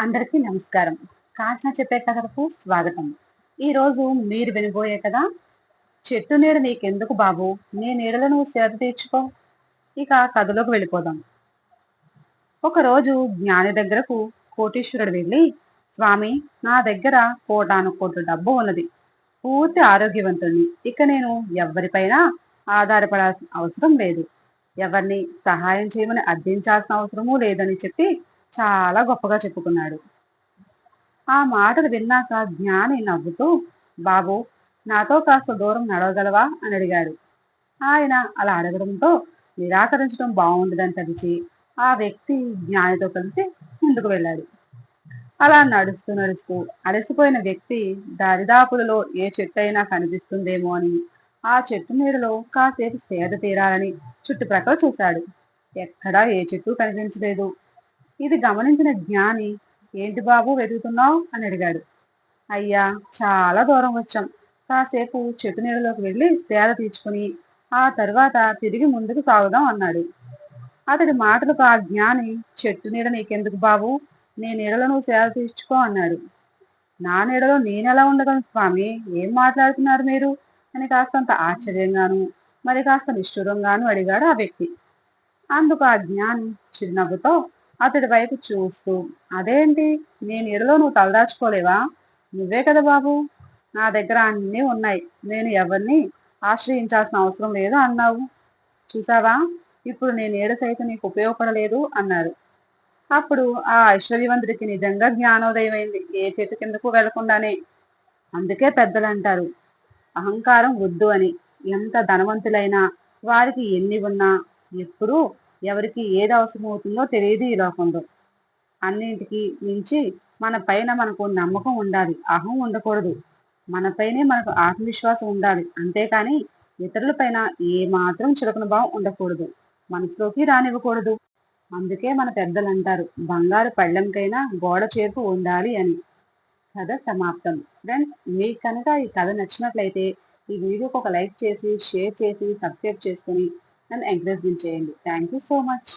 అందరికీ నమస్కారం. కాంచన చెప్పే కథలకు స్వాగతం. ఈరోజు మీరు వినబోయే కదా చెట్టు నీడ నీకెందుకు బాబు? నీ నీడలో నువ్వు సేద తీర్చుకో. ఇక కథలోకి వెళ్ళిపోదాం. ఒకరోజు జ్ఞాని దగ్గరకు కోటీశ్వరుడు వెళ్ళి స్వామి నా దగ్గర కోటాను కోట్ల డబ్బు ఉన్నది. పూర్తి ఆరోగ్యవంతుణ్ణి. ఇక నేను ఎవరిపైన ఆధారపడాల్సిన అవసరం లేదు. ఎవరిని సహాయం చేయమని అర్థించాల్సిన అవసరమూ లేదని చెప్పి చాలా గొప్పగా చెప్పుకున్నాడు. ఆ మాటలు విన్నాక జ్ఞాని నవ్వుతూ బాబు నాతో కాస్త దూరం నడవగలవా? అని అడిగాడు. ఆయన అలా అడగడంతో నిరాకరించడం బాగుండదని తలిచి ఆ వ్యక్తి జ్ఞానితో కలిసి ముందుకు వెళ్ళాడు. అలా నడుస్తూ నడుస్తూ అలసిపోయిన వ్యక్తి దరిదాపులలో ఏ చెట్టు అయినా కనిపిస్తుందేమో అని ఆ చెట్టు నీడలో కాసేపు సేద తీరాలని చుట్టుప్రక్కల చూశాడు. ఎక్కడా ఏ చెట్టు కనిపించలేదు. ఇది గమనించిన జ్ఞాని ఏంటి బాబు వెతుకుతున్నావు? అని అడిగాడు. అయ్యా చాలా దూరం వచ్చాం. కాసేపు చెట్టు నీడలోకి వెళ్ళి సేద తీర్చుకుని ఆ తర్వాత తిరిగి ముందుకు సాగుదాం అన్నాడు. అతడి మాటలకు ఆ జ్ఞాని చెట్టు నీడ నీకెందుకు బాబు? నీ నీడలో నువ్వు సేద తీర్చుకో అన్నాడు. నా నీడలో నేనెలా ఉండగలను స్వామి? ఏం మాట్లాడుతున్నారు మీరు? అని కాస్తంత ఆశ్చర్యంగాను మరి కాస్త నిష్ఠూరంగాను అడిగాడు ఆ వ్యక్తి. అందుకు ఆ జ్ఞాని చిరునవ్వుతో అతడి వైపు చూస్తూ అదేంటి? నేను నీడలో నువ్వు తలదాచుకోలేవా నువ్వే కదా బాబు? నా దగ్గర అన్నీ ఉన్నాయి. నేను ఎవరిని ఆశ్రయించాల్సిన అవసరం లేదు అన్నావు. చూసావా? ఇప్పుడు నేను ఏడ సైతం నీకు ఉపయోగపడలేదు అన్నారు. అప్పుడు ఆ ఐశ్వర్యవంతుడికి నిజంగా జ్ఞానోదయం అయింది ఏ చెట్టు కిందకు వెళ్ళకుండానే. అందుకే పెద్దలు అంటారు అహంకారం వద్దు అని. ఎంత ధనవంతులైనా వారికి ఎన్ని ఉన్నా ఎప్పుడూ ఎవరికి ఏది అవసరం అవుతుందో తెలియదు ఈ లోకంలో. అన్నింటికి మించి మన పైన మనకు నమ్మకం ఉండాలి. అహం ఉండకూడదు. మనపైనే మనకు ఆత్మవిశ్వాసం ఉండాలి. అంతేకాని ఇతరుల పైన ఏ మాత్రం చులకన భావం ఉండకూడదు. మనసులోకి రానివ్వకూడదు. అందుకే మన పెద్దలు అంటారు బంగారు పళ్ళెంకైనా గోడ చేరుకు ఉండాలి అని. కథ సమాప్తం. ఫ్రెండ్స్ మీకు కనుక ఈ కథ నచ్చినట్లయితే ఈ వీడియోకి ఒక లైక్ చేసి షేర్ చేసి సబ్స్క్రైబ్ చేసుకుని నన్ను ఎంకరేజ్మెంట్ చేయండి థ్యాంక్ యూ సో మచ్